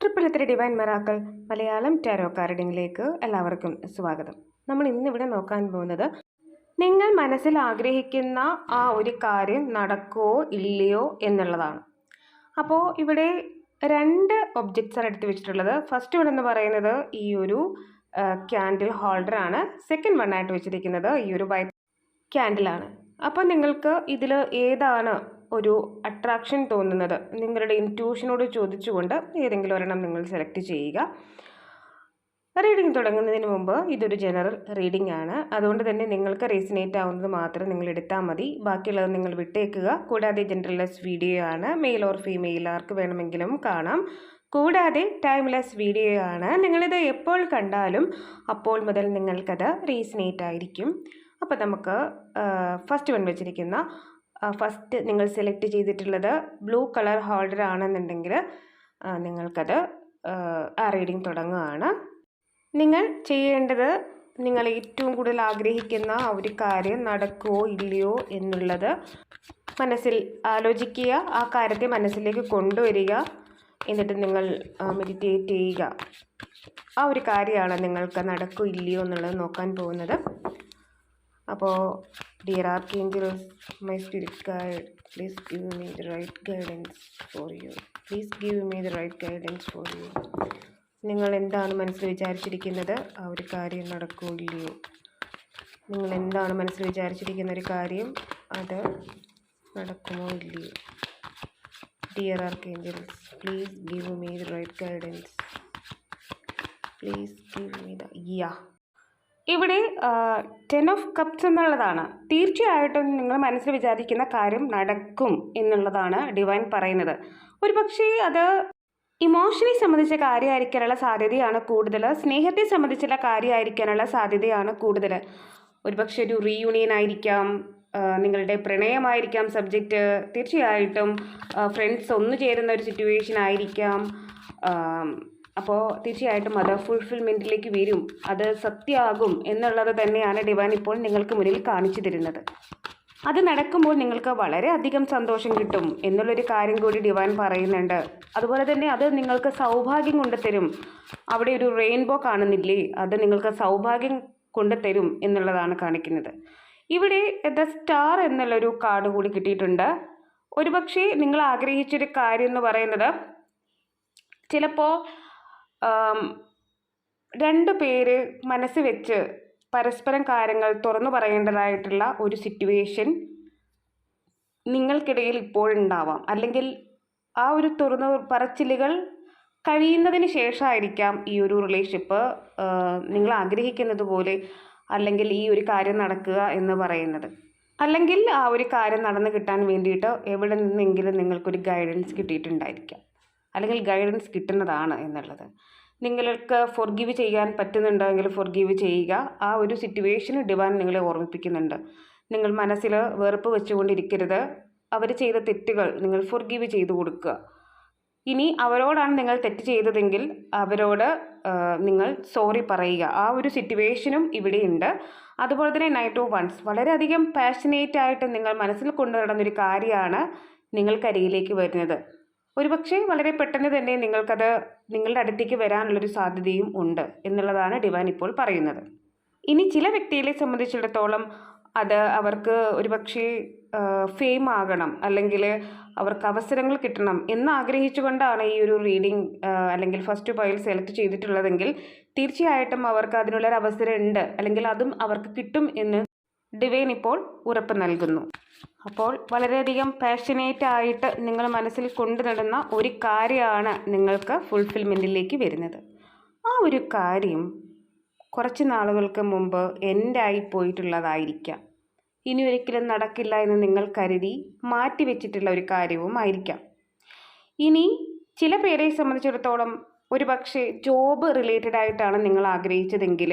Triple three divine miracles? Malayalam tarot കാർഡിങ്ങിലേക്ക് എല്ലാവർക്കും സ്വാഗതം. നമ്മൾ ഇന്നിവിടെ നോക്കാൻ പോകുന്നത് നിങ്ങൾ മനസ്സിൽ ആഗ്രഹിക്കുന്ന ആ ഒരു കാര്യം നടക്കുമോ ഇല്ലയോ എന്നുള്ളതാണ്. അപ്പോൾ ഇവിടെ രണ്ട് ഒബ്ജക്ട്സാണ് എടുത്ത് വെച്ചിട്ടുള്ളത്. ഫസ്റ്റ് വൺ എന്ന് പറയുന്നത് ഈ ഒരു ക്യാൻഡിൽ ഹോൾഡറാണ് സെക്കൻഡ് വൺ ആയിട്ട് വെച്ചിരിക്കുന്നത് ഈ ഒരു വൈറ്റ് ക്യാൻഡിലാണ് അപ്പോൾ നിങ്ങൾക്ക് ഇതിൽ ഏതാണ് ഒരു അട്രാക്ഷൻ തോന്നുന്നത്. നിങ്ങളുടെ ഇന്റ്യൂഷനോട് ചോദിച്ചുകൊണ്ട് ഏതെങ്കിലും ഒരെണ്ണം നിങ്ങൾ സെലക്ട് ചെയ്യുക. റീഡിംഗ് തുടങ്ങുന്നതിന് മുമ്പ് ഇതൊരു ജനറൽ റീഡിംഗ് ആണ്. അതുകൊണ്ട് തന്നെ നിങ്ങൾക്ക് റീസണേറ്റ് ആവുന്നത് മാത്രം നിങ്ങൾ എടുത്താൽ മതി. ബാക്കിയുള്ളത് നിങ്ങൾ വിട്ടേക്കുക. കൂടാതെ ജനറൽലെസ് വീഡിയോ ആണ്. മെയിൽ ഓർ ഫീമെയിൽ ആർക്ക് വേണമെങ്കിലും കാണാം. കൂടാതെ ടൈംലെസ് വീഡിയോ ആണ്. നിങ്ങളിത് എപ്പോൾ കണ്ടാലും അപ്പോൾ മുതൽ നിങ്ങൾക്കത് റീസണേറ്റ് ആയിരിക്കും. അപ്പോൾ നമുക്ക് ഫസ്റ്റ് വൺ വെച്ചിരിക്കുന്ന ഫസ്റ്റ് നിങ്ങൾ സെലക്ട് ചെയ്തിട്ടുള്ളത് ബ്ലൂ കളർ ഹോൾഡർ ആണെന്നുണ്ടെങ്കിൽ നിങ്ങൾക്കത് ആ റീഡിങ് തുടങ്ങുകയാണ്. നിങ്ങൾ ചെയ്യേണ്ടത് നിങ്ങൾ ഏറ്റവും കൂടുതൽ ആഗ്രഹിക്കുന്ന ആ ഒരു കാര്യം നടക്കുമോ ഇല്ലയോ എന്നുള്ളത് മനസ്സിൽ ആലോചിക്കുക ആ കാര്യത്തെ മനസ്സിലേക്ക് കൊണ്ടുവരിക എന്നിട്ട് നിങ്ങൾ മെഡിറ്റേറ്റ് ചെയ്യുക. ആ ഒരു കാര്യമാണ് നിങ്ങൾക്ക് നടക്കുമോ ഇല്ലയോ എന്നുള്ളത് നോക്കാൻ പോകുന്നത്. അപ്പോൾ dear archangels my spirit guide please give me the right guidance for you please give me the right guidance for you നിങ്ങൾ എന്താണ് മനസ്സിൽ വിചാരിച്ചിരിക്കുന്നത്? ആ ഒരു കാര്യം നടക്കുകയില്ലയോ നിങ്ങൾ എന്താണ് മനസ്സിൽ വിചാരിച്ചിരിക്കുന്ന ഒരു കാര്യം? അത് നടക്കുമോ ഇല്ലയോ? Dear archangels please give me the right guidance please give me the യാ ഇവിടെ ടെൻ ഓഫ് കപ്സ് എന്നുള്ളതാണ്. തീർച്ചയായിട്ടും നിങ്ങൾ മനസ്സിൽ വിചാരിക്കുന്ന കാര്യം നടക്കും എന്നുള്ളതാണ് ഡിവൈൻ പറയുന്നത്. ഒരു പക്ഷേ അത് ഇമോഷനെ സംബന്ധിച്ച കാര്യമായിരിക്കാനുള്ള സാധ്യതയാണ് കൂടുതൽ. സ്നേഹത്തെ സംബന്ധിച്ചുള്ള കാര്യമായിരിക്കാനുള്ള സാധ്യതയാണ് കൂടുതൽ. ഒരുപക്ഷെ ഒരു റീയൂണിയൻ ആയിരിക്കാം നിങ്ങളുടെ പ്രണയമായിരിക്കാം സബ്ജക്റ്റ് തീർച്ചയായിട്ടും ഫ്രണ്ട്സ് ഒന്നു ചേരുന്ന ഒരു സിറ്റുവേഷൻ ആയിരിക്കാം. അപ്പോൾ തീർച്ചയായിട്ടും അത് ഫുൾഫിൽമെന്റിലേക്ക് വരും. അത് സത്യമാകും എന്നുള്ളത് തന്നെയാണ് ഡിവൈൻ ഇപ്പോൾ നിങ്ങൾക്ക് മുന്നിൽ കാണിച്ചു തരുന്നത്. അത് നടക്കുമ്പോൾ നിങ്ങൾക്ക് വളരെ അധികം സന്തോഷം കിട്ടും എന്നുള്ളൊരു കാര്യം കൂടി ഡിവൈൻ പറയുന്നുണ്ട്. അതുപോലെ തന്നെ അത് നിങ്ങൾക്ക് സൗഭാഗ്യം കൊണ്ടുതരും അവിടെ ഒരു റെയിൻബോ കാണുന്നില്ലേ? അത് നിങ്ങൾക്ക് സൗഭാഗ്യം കൊണ്ടുതരും എന്നുള്ളതാണ് കാണിക്കുന്നത്. ഇവിടെ ദ സ്റ്റാർ എന്നുള്ളൊരു കാർഡ് കൂടി കിട്ടിയിട്ടുണ്ട്. ഒരുപക്ഷെ നിങ്ങൾ ആഗ്രഹിച്ചൊരു കാര്യം എന്ന് പറയുന്നത് ചിലപ്പോൾ രണ്ട് പേര് മനസ്സ് വെച്ച് പരസ്പരം കാര്യങ്ങൾ തുറന്നു പറയേണ്ടതായിട്ടുള്ള ഒരു സിറ്റുവേഷൻ നിങ്ങൾക്കിടയിൽ ഇപ്പോഴുണ്ടാവാം അല്ലെങ്കിൽ ആ ഒരു തുറന്നു പറച്ചിലുകൾ കഴിയുന്നതിന് ശേഷമായിരിക്കാം ഈ ഒരു റിലേഷൻഷിപ്പ് നിങ്ങൾ ആഗ്രഹിക്കുന്നത് പോലെ അല്ലെങ്കിൽ ഈ ഒരു കാര്യം നടക്കുക എന്ന് പറയുന്നത്. അല്ലെങ്കിൽ ആ ഒരു കാര്യം നടന്നു കിട്ടാൻ വേണ്ടിയിട്ട് എവിടെ നിന്നെങ്കിലും നിങ്ങൾക്കൊരു ഗൈഡൻസ് കിട്ടിയിട്ടുണ്ടായിരിക്കാം. അല്ലെങ്കിൽ ഗൈഡൻസ് കിട്ടുന്നതാണ് എന്നുള്ളത്. നിങ്ങൾക്ക് ഫൊർഗീവ് ചെയ്യാൻ പറ്റുന്നുണ്ടെങ്കിൽ ഫൊർഗീവ് ചെയ്യുക. ആ ഒരു സിറ്റുവേഷൻ ഡിവൈൻ നിങ്ങളെ ഓർമ്മിപ്പിക്കുന്നുണ്ട്. നിങ്ങൾ മനസ്സിൽ വെറുപ്പ് വെച്ചുകൊണ്ടിരിക്കരുത്. അവർ ചെയ്ത തെറ്റുകൾ നിങ്ങൾ ഫൊർഗീവ് ചെയ്തു കൊടുക്കുക. ഇനി അവരോടാണ് നിങ്ങൾ തെറ്റ് ചെയ്തതെങ്കിൽ അവരോട് നിങ്ങൾ സോറി പറയുക. ആ ഒരു സിറ്റുവേഷനും ഇവിടെയുണ്ട്. അതുപോലെ തന്നെ നൈറ്റ് ഓഫ് വൺസ് വളരെയധികം പാഷനേറ്റ് ആയിട്ട് നിങ്ങൾ മനസ്സിൽ കൊണ്ടു ഒരു കാര്യമാണ് നിങ്ങൾക്കരികിലേക്ക് വരുന്നത്. ഒരുപക്ഷെ വളരെ പെട്ടെന്ന് തന്നെ നിങ്ങൾക്കത് നിങ്ങളുടെ അടുത്തേക്ക് വരാനുള്ളൊരു സാധ്യതയും ഉണ്ട് എന്നുള്ളതാണ് ഡിവാൻ ഇപ്പോൾ പറയുന്നത്. ഇനി ചില വ്യക്തികളെ സംബന്ധിച്ചിടത്തോളം അത് അവർക്ക് ഒരുപക്ഷെ ഫെയിം ആകണം അല്ലെങ്കിൽ അവർക്ക് അവസരങ്ങൾ കിട്ടണം എന്ന് ആഗ്രഹിച്ചുകൊണ്ടാണ് ഈ ഒരു റീഡിംഗ് അല്ലെങ്കിൽ ഫസ്റ്റ് പോയിൽ സെലക്ട് ചെയ്തിട്ടുള്ളതെങ്കിൽ തീർച്ചയായിട്ടും അവർക്ക് അതിനുള്ളൊരു അവസരം ഉണ്ട് അല്ലെങ്കിൽ അതും അവർക്ക് കിട്ടും എന്ന് ഡിവൈൻ ഇപ്പോൾ ഉറപ്പ് നൽകുന്നു. അപ്പോൾ വളരെയധികം പാഷനേറ്റ് ആയിട്ട് നിങ്ങൾ മനസ്സിൽ കൊണ്ടു നടന്ന ഒരു കാര്യമാണ് നിങ്ങൾക്ക് ഫുൾഫിൽമെന്റിലേക്ക് വരുന്നത്. ആ ഒരു കാര്യം കുറച്ച് നാളുകൾക്ക് മുമ്പ് ആയി പോയിട്ടുള്ളതായിരിക്കാം. ഇനി ഒരിക്കലും നടക്കില്ല എന്ന് നിങ്ങൾ കരുതി മാറ്റി വെച്ചിട്ടുള്ള ഒരു കാര്യവും ആയിരിക്കാം. ഇനി ചില പേരെ സംബന്ധിച്ചിടത്തോളം ഒരു പക്ഷേ ജോബ് റിലേറ്റഡ് ആയിട്ടാണ് നിങ്ങൾ ആഗ്രഹിച്ചതെങ്കിൽ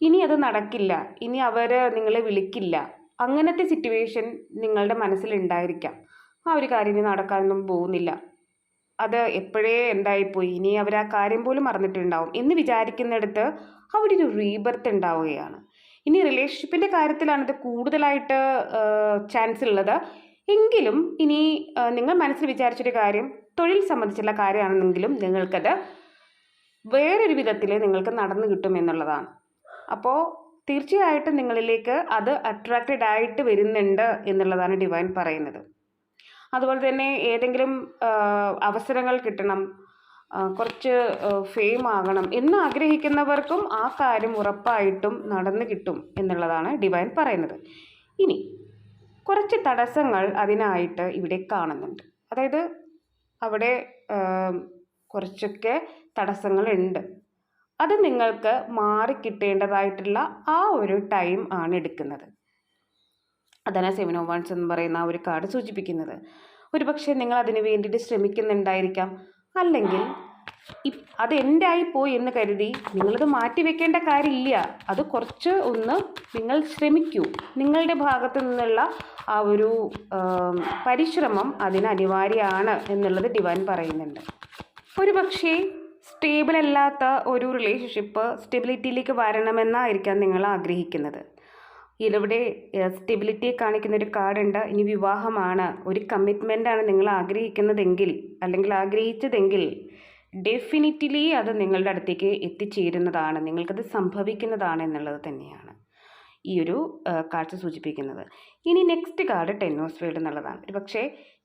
ഇനി അത് നടക്കില്ല. ഇനി അവർ നിങ്ങളെ വിളിക്കില്ല. അങ്ങനത്തെ സിറ്റുവേഷൻ നിങ്ങളുടെ മനസ്സിലുണ്ടായിരിക്കാം ആ ഒരു കാര്യം ഇനി നടക്കാനൊന്നും പോകുന്നില്ല. അത് എപ്പോഴേ എന്തായിപ്പോയി? ഇനി അവർ ആ കാര്യം പോലും മറന്നിട്ടുണ്ടാവും. എന്ന് വിചാരിക്കുന്നിടത്ത് അവിടെ ഒരു റീബർത്ത് ഉണ്ടാവുകയാണ്. ഇനി റിലേഷൻഷിപ്പിന്റെ കാര്യത്തിലാണിത് കൂടുതലായിട്ട് ചാൻസ് ഉള്ളത്. എങ്കിലും ഇനി നിങ്ങൾ മനസ്സിൽ വിചാരിച്ചൊരു കാര്യം തൊഴിൽ സംബന്ധിച്ചുള്ള കാര്യമാണെന്നെങ്കിലും നിങ്ങൾക്കത് വേറൊരു വിധത്തിൽ നിങ്ങൾക്ക് നടന്നു കിട്ടും എന്നുള്ളതാണ്. അപ്പോൾ തീർച്ചയായിട്ടും നിങ്ങളിലേക്ക് അത് അട്രാക്റ്റഡ് ആയിട്ട് വരുന്നുണ്ട് എന്നുള്ളതാണ് ഡിവൈൻ പറയുന്നത്. അതുപോലെ തന്നെ ഏതെങ്കിലും അവസരങ്ങൾ കിട്ടണം കുറച്ച് ഫെയിം ആകണം എന്ന് ആഗ്രഹിക്കുന്നവർക്കും ആ കാര്യം ഉറപ്പായിട്ടും നടന്നു കിട്ടും എന്നുള്ളതാണ് ഡിവൈൻ പറയുന്നത്. ഇനി കുറച്ച് തടസ്സങ്ങൾ അതിനായിട്ട് ഇവിടെ കാണുന്നുണ്ട്. അതായത് അവിടെ കുറച്ചൊക്കെ തടസ്സങ്ങളുണ്ട്. അത് നിങ്ങൾക്ക് മാറിക്കിട്ടേണ്ടതായിട്ടുള്ള ആ ഒരു ടൈം ആണ് എടുക്കുന്നത്. അതാണ് സെവൻ ഓ വൺസ് എന്ന് പറയുന്ന ആ ഒരു കാർഡ് സൂചിപ്പിക്കുന്നത്. ഒരുപക്ഷെ നിങ്ങൾ അതിന് വേണ്ടിയിട്ട് ശ്രമിക്കുന്നുണ്ടായിരിക്കാം. അല്ലെങ്കിൽ അത് എന്റെ ആയിപ്പോയി പോയി എന്ന് കരുതി നിങ്ങളത് മാറ്റി വെക്കേണ്ട കാര്യമില്ല. അത് കുറച്ച് ഒന്ന് നിങ്ങൾ ശ്രമിക്കൂ. നിങ്ങളുടെ ഭാഗത്തു നിന്നുള്ള ആ ഒരു പരിശ്രമം അതിന് അനിവാര്യമാണ് എന്നുള്ളത് ഡിവാൻ പറയുന്നുണ്ട്. ഒരു പക്ഷേ സ്റ്റേബിൾ അല്ലാത്ത ഒരു റിലേഷൻഷിപ്പ് സ്റ്റെബിലിറ്റിയിലേക്ക് വരണമെന്നായിരിക്കാം നിങ്ങൾ ആഗ്രഹിക്കുന്നത്. ഇതിവിടെ സ്റ്റെബിലിറ്റിയെ കാണിക്കുന്ന ഒരു കാർഡുണ്ട്. ഇനി വിവാഹമാണ്. ഒരു കമ്മിറ്റ്മെന്റാണ് നിങ്ങൾ ആഗ്രഹിക്കുന്നതെങ്കിൽ അല്ലെങ്കിൽ ആഗ്രഹിച്ചതെങ്കിൽ ഡെഫിനിറ്റ്ലി അത് നിങ്ങളുടെ അടുത്തേക്ക് എത്തിച്ചേരുന്നതാണ്. നിങ്ങൾക്കത് സംഭവിക്കുന്നതാണ് എന്നുള്ളത് തന്നെയാണ്. ഈ ഒരു കാഴ്ച സൂചിപ്പിക്കുന്നത്. ഇനി next card ten of world എന്നുള്ളതാണ്. ഒരു പക്ഷേ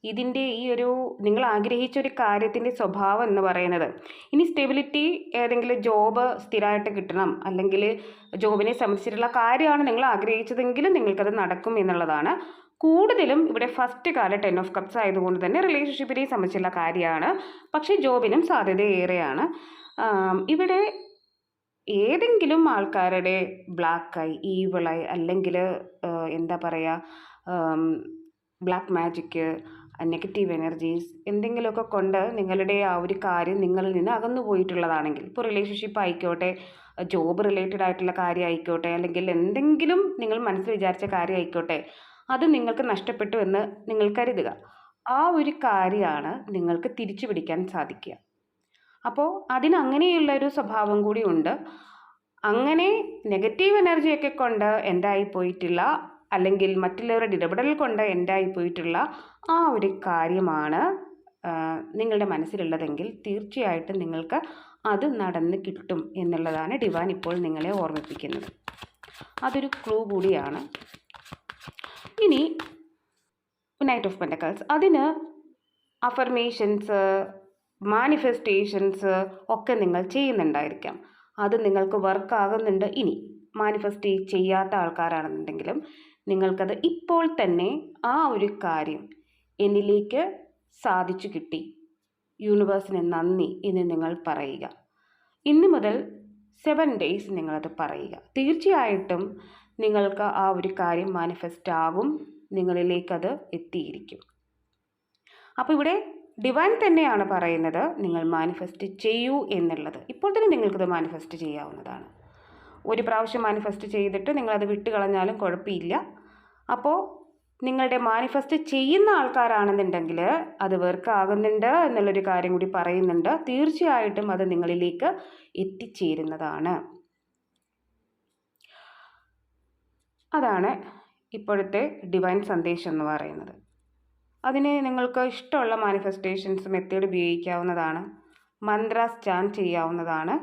ഇതിന്റെ ഈ ഒരു നിങ്ങൾ ആഗ്രഹിച്ച ഒരു കാര്യത്തിന്റെ സ്വഭാവം എന്ന് പറയുന്നത് ഇനി സ്റ്റെബിലിറ്റി ഏതെങ്കിലും ജോബ് സ്ഥിരമായിട്ട് കിട്ടണം അല്ലെങ്കിൽ ജോബിനെ സംബന്ധിച്ചിട്ടുള്ള കാര്യമാണ് നിങ്ങൾ ആഗ്രഹിച്ചതെങ്കിൽ നിങ്ങൾക്കത് നടക്കും എന്നുള്ളതാണ്. കൂടുതലും ഇവിടെ first card ten of cups ആയതുകൊണ്ട് തന്നെ റിലേഷൻഷിപ്പിനെ സംബന്ധിച്ചുള്ള കാര്യമാണ്. പക്ഷേ ജോബിനും സാധ്യത ഏറെയാണ്. ഇവിടെ ഏതെങ്കിലും ആൾക്കാരുടെ ബ്ലാക്ക് ഐ ഈവിൾ ഈവിളായി അല്ലെങ്കിൽ എന്താ പറയുക ബ്ലാക്ക് മാജിക്ക് നെഗറ്റീവ് എനർജീസ് എന്തെങ്കിലുമൊക്കെ കൊണ്ട് നിങ്ങളുടെ ആ ഒരു കാര്യം നിങ്ങളിൽ നിന്ന് അകന്നു പോയിട്ടുള്ളതാണെങ്കിൽ ഇപ്പോൾ റിലേഷൻഷിപ്പ് ആയിക്കോട്ടെ ജോബ് റിലേറ്റഡ് ആയിട്ടുള്ള കാര്യം ആയിക്കോട്ടെ അല്ലെങ്കിൽ എന്തെങ്കിലും നിങ്ങൾ മനസ്സിൽ വിചാരിച്ച കാര്യം ആയിക്കോട്ടെ അത് നിങ്ങൾക്ക് നഷ്ടപ്പെട്ടു എന്ന് നിങ്ങൾ കരുതുക. ആ ഒരു കാര്യമാണ് നിങ്ങൾക്ക് തിരിച്ചു പിടിക്കാൻ സാധിക്കുക. അപ്പോൾ അതിനങ്ങനെയുള്ള ഒരു സ്വഭാവം കൂടി ഉണ്ട്. അങ്ങനെ നെഗറ്റീവ് എനർജിയൊക്കെ കൊണ്ട് എന്റായി പോയിട്ടുള്ള അല്ലെങ്കിൽ മറ്റുള്ളവരുടെ ഇടപെടൽ കൊണ്ട് എന്റായി പോയിട്ടുള്ള ആ ഒരു കാര്യമാണ് നിങ്ങളുടെ മനസ്സിലുള്ളതെങ്കിൽ തീർച്ചയായിട്ടും നിങ്ങൾക്ക് അത് നടന്ന് കിട്ടും എന്നുള്ളതാണ് ഡിവാൻ ഇപ്പോൾ നിങ്ങളെ ഓർമ്മിപ്പിക്കുന്നത്. അതൊരു ക്ലൂ കൂടിയാണ്. ഇനി നൈറ്റ് ഓഫ് പെൻഡക്കൽസ് അതിന് അഫർമേഷൻസ് മാനിഫെസ്റ്റേഷൻസ് ഒക്കെ നിങ്ങൾ ചെയ്യുന്നുണ്ടായിരിക്കാം. അത് നിങ്ങൾക്ക് വർക്കാകുന്നുണ്ട് ഇനി. മാനിഫെസ്റ്റ് ചെയ്യാത്ത ആൾക്കാരാണെന്നുണ്ടെങ്കിലും നിങ്ങൾക്കത് ഇപ്പോൾ തന്നെ ആ ഒരു കാര്യം എന്നിലേക്ക് സാധിച്ചു കിട്ടി. യൂണിവേഴ്സിന് നന്ദി എന്ന് നിങ്ങൾ പറയുക. ഇന്ന് മുതൽ സെവൻ ഡേയ്സ് നിങ്ങളത് പറയുക. തീർച്ചയായിട്ടും നിങ്ങൾക്ക് ആ ഒരു കാര്യം മാനിഫെസ്റ്റ് ആകും നിങ്ങളിലേക്കത് എത്തിയിരിക്കും. അപ്പോൾ ഇവിടെ ഡിവൈൻ തന്നെയാണ് പറയുന്നത് നിങ്ങൾ മാനിഫെസ്റ്റ് ചെയ്യൂ എന്നുള്ളത്. ഇപ്പോൾ തന്നെ നിങ്ങൾക്കത് മാനിഫെസ്റ്റ് ചെയ്യാവുന്നതാണ്. ഒരു പ്രാവശ്യം മാനിഫെസ്റ്റ് ചെയ്തിട്ട് നിങ്ങളത് വിട്ടുകളഞ്ഞാലും കുഴപ്പമില്ല. അപ്പോൾ നിങ്ങളുടെ മാനിഫെസ്റ്റ് ചെയ്യുന്ന ആൾക്കാരാണെന്നുണ്ടെങ്കിൽ അത് വെർക്കാകുന്നുണ്ട് എന്നുള്ളൊരു കാര്യം കൂടി പറയുന്നുണ്ട്. തീർച്ചയായിട്ടും അത് നിങ്ങളിലേക്ക് എത്തിച്ചേരുന്നതാണ്. അതാണ് ഇപ്പോഴത്തെ ഡിവൈൻ സന്ദേശം എന്ന് പറയുന്നത്. അതിന് നിങ്ങൾക്ക് ഇഷ്ടമുള്ള മാനിഫെസ്റ്റേഷൻസ് മെത്തേഡ് ഉപയോഗിക്കാവുന്നതാണ്. മന്ത്രാസ് ചാൻ ചെയ്യാവുന്നതാണ്.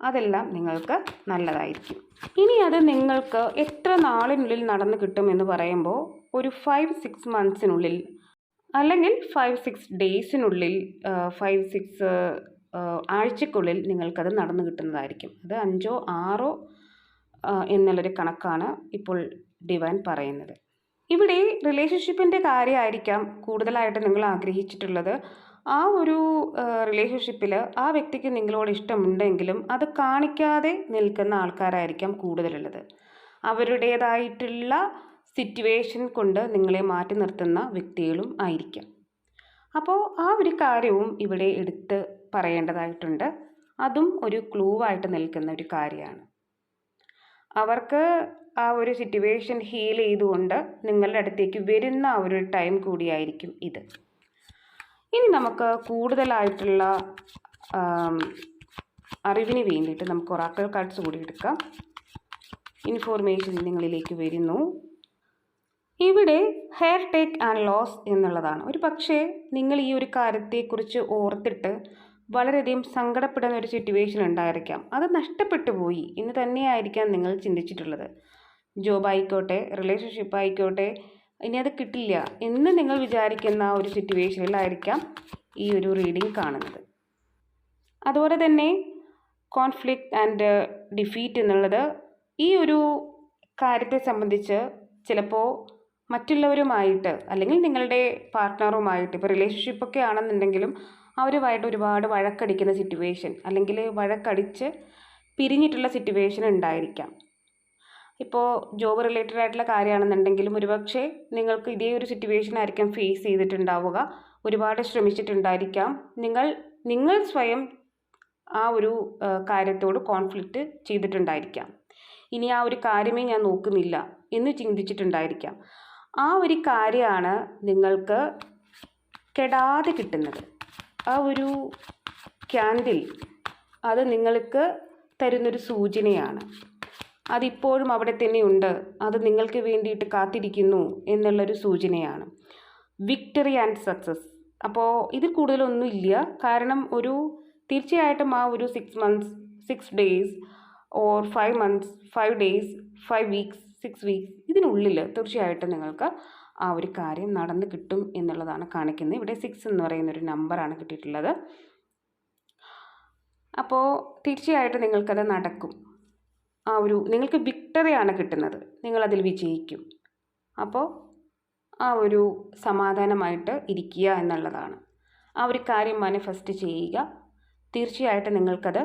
അതെല്ലാം നിങ്ങൾക്ക് നല്ലതായിരിക്കും. ഇനി അത് നിങ്ങൾക്ക് എത്ര നാളിനുള്ളിൽ നടന്നു കിട്ടുമെന്ന് പറയുമ്പോൾ ഒരു ഫൈവ് സിക്സ് മന്ത്സിനുള്ളിൽ അല്ലെങ്കിൽ ഫൈവ് സിക്സ് ഡേയ്സിനുള്ളിൽ ഫൈവ് സിക്സ് ആഴ്ചക്കുള്ളിൽ നിങ്ങൾക്കത് നടന്നു കിട്ടുന്നതായിരിക്കും. അത് അഞ്ചോ ആറോ എന്നുള്ളൊരു കണക്കാണ് ഇപ്പോൾ ഡിവൈൻ പറയുന്നത്. ഇവിടെ റിലേഷൻഷിപ്പിന്റെ കാര്യമായിരിക്കാം കൂടുതലായിട്ട് നിങ്ങൾ ആഗ്രഹിച്ചിട്ടുള്ളത്. ആ ഒരു റിലേഷൻഷിപ്പിൽ ആ വ്യക്തിക്ക് നിങ്ങളോട് ഇഷ്ടമുണ്ടെങ്കിലും അത് കാണിക്കാതെ നിൽക്കുന്ന ആൾക്കാരായിരിക്കാം കൂടുതലുള്ളത്. അവരുടേതായിട്ടുള്ള സിറ്റുവേഷൻ കൊണ്ട് നിങ്ങളെ മാറ്റി നിർത്തുന്ന വ്യക്തികളും ആയിരിക്കാം. അപ്പോൾ ആ ഒരു കാര്യവും ഇവിടെ എടുത്ത് പറയേണ്ടതായിട്ടുണ്ട്. അതും ഒരു ക്ലൂവായിട്ട് നിൽക്കുന്ന ഒരു കാര്യമാണ്. അവർക്ക് ആ ഒരു സിറ്റുവേഷൻ ഹീൽ ചെയ്തുകൊണ്ട് നിങ്ങളുടെ അടുത്തേക്ക് വരുന്ന ഒരു ടൈം കൂടിയായിരിക്കും ഇത്. ഇനി നമുക്ക് കൂടുതലായിട്ടുള്ള അറിവിന് വേണ്ടിയിട്ട് നമുക്ക് ഒറാക്കൽ കാർഡ്സ് കൂടി എടുക്കാം. ഇൻഫോർമേഷൻ നിങ്ങളിലേക്ക് വരുന്നു. ഇവിടെ ഹെയർ ടേക്ക് ആൻഡ് ലോസ് എന്നുള്ളതാണ്. ഒരു പക്ഷേ നിങ്ങൾ ഈ ഒരു കാര്യത്തെക്കുറിച്ച് ഓർത്തിട്ട് വളരെയധികം സങ്കടപ്പെടുന്ന ഒരു സിറ്റുവേഷൻ ഉണ്ടായിരിക്കാം. അത് നഷ്ടപ്പെട്ടു പോയി എന്ന് തന്നെയായിരിക്കാം നിങ്ങൾ ചിന്തിച്ചിട്ടുള്ളത്. ജോബ് ആയിക്കോട്ടെ റിലേഷൻഷിപ്പ് ആയിക്കോട്ടെ ഇനി അത് കിട്ടില്ല എന്ന് നിങ്ങൾ വിചാരിക്കുന്ന ഒരു സിറ്റുവേഷനിലായിരിക്കാം ഈ ഒരു റീഡിംഗ് കാണുന്നത്. അതുപോലെ തന്നെ കോൺഫ്ലിക്റ്റ് ആൻഡ് ഡിഫീറ്റ് എന്നുള്ളത് ഈ ഒരു കാര്യത്തെ സംബന്ധിച്ച് ചിലപ്പോൾ മറ്റുള്ളവരുമായിട്ട് അല്ലെങ്കിൽ നിങ്ങളുടെ പാർട്ട്ണറുമായിട്ട് ഇപ്പോൾ റിലേഷൻഷിപ്പൊക്കെ ആണെന്നുണ്ടെങ്കിലും അവരുമായിട്ട് ഒരുപാട് വഴക്കടിക്കുന്ന സിറ്റുവേഷൻ അല്ലെങ്കിൽ വഴക്കടിച്ച് പിരിഞ്ഞിട്ടുള്ള സിറ്റുവേഷൻ ഉണ്ടായിരിക്കാം. ഇപ്പോൾ ജോബ് റിലേറ്റഡ് ആയിട്ടുള്ള കാര്യമാണെന്നുണ്ടെങ്കിലും ഒരുപക്ഷെ നിങ്ങൾക്ക് ഇതേ ഒരു സിറ്റുവേഷൻ ആയിരിക്കാം ഫേസ് ചെയ്തിട്ടുണ്ടാവുക. ഒരുപാട് ശ്രമിച്ചിട്ടുണ്ടായിരിക്കാം. നിങ്ങൾ നിങ്ങൾ സ്വയം ആ ഒരു കാര്യത്തോട് കോൺഫ്ലിക്റ്റ് ചെയ്തിട്ടുണ്ടായിരിക്കാം. ഇനി ആ ഒരു കാര്യമേ ഞാൻ നോക്കുന്നില്ല എന്ന് ചിന്തിച്ചിട്ടുണ്ടായിരിക്കാം. ആ ഒരു കാര്യമാണ് നിങ്ങൾക്ക് കെടാതെ കിട്ടുന്നത്. ആ ഒരു ക്യാൻഡിൽ അത് നിങ്ങൾക്ക് തരുന്നൊരു സൂചനയാണ്. അതിപ്പോഴും അവിടെ തന്നെയുണ്ട്. അത് നിങ്ങൾക്ക് വേണ്ടിയിട്ട് കാത്തിരിക്കുന്നു എന്നുള്ളൊരു സൂചനയാണ്. വിക്ടറി ആൻഡ് സക്സസ് അപ്പോൾ ഇതിൽ കൂടുതലൊന്നും ഇല്ല കാരണം ഒരു തീർച്ചയായിട്ടും ആ ഒരു six months six days or five months five days five weeks six weeks ഇതിനുള്ളിൽ തീർച്ചയായിട്ടും നിങ്ങൾക്ക് ആ ഒരു കാര്യം നടന്നു കിട്ടും എന്നുള്ളതാണ് കാണിക്കുന്നത്. ഇവിടെ സിക്സ് എന്ന് പറയുന്ന ഒരു നമ്പറാണ് കിട്ടിയിട്ടുള്ളത്. അപ്പോൾ തീർച്ചയായിട്ടും നിങ്ങൾക്കത് നടക്കും. ആ ഒരു നിങ്ങൾക്ക് വിക്ടറിയാണ് കിട്ടുന്നത്. നിങ്ങളതിൽ വിജയിക്കും. അപ്പോൾ ആ ഒരു സമാധാനമായിട്ട് ഇരിക്കുക എന്നുള്ളതാണ്. ആ ഒരു കാര്യം മാനിഫെസ്റ്റ് ചെയ്യുക. തീർച്ചയായിട്ടും നിങ്ങൾക്കത്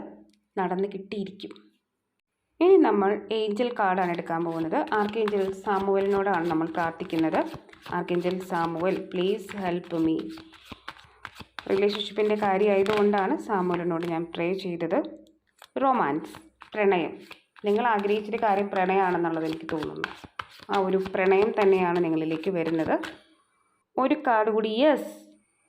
നടന്ന് കിട്ടിയിരിക്കും. ഇനി നമ്മൾ ഏഞ്ചൽ കാർഡാണ് എടുക്കാൻ പോകുന്നത്. ആർക്കേഞ്ചൽ സാമുവലിനോടാണ് നമ്മൾ പ്രാർത്ഥിക്കുന്നത്. Archangel Samuel please help me റിലേഷൻഷിപ്പിന്റെ കാര്യമായതുകൊണ്ടാണ് സാമുവലിനോട് ഞാൻ പ്രേ ചെയ്തത്. റൊമാൻസ് പ്രണയം. നിങ്ങൾ ആഗ്രഹിച്ചിട്ട് കാര്യം പ്രണയമാണെന്നുള്ളത് എനിക്ക് തോന്നുന്നു. ആ ഒരു പ്രണയം തന്നെയാണ് നിങ്ങളിലേക്ക് വരുന്നത്. ഒരു കാർഡ് കൂടി യെസ്.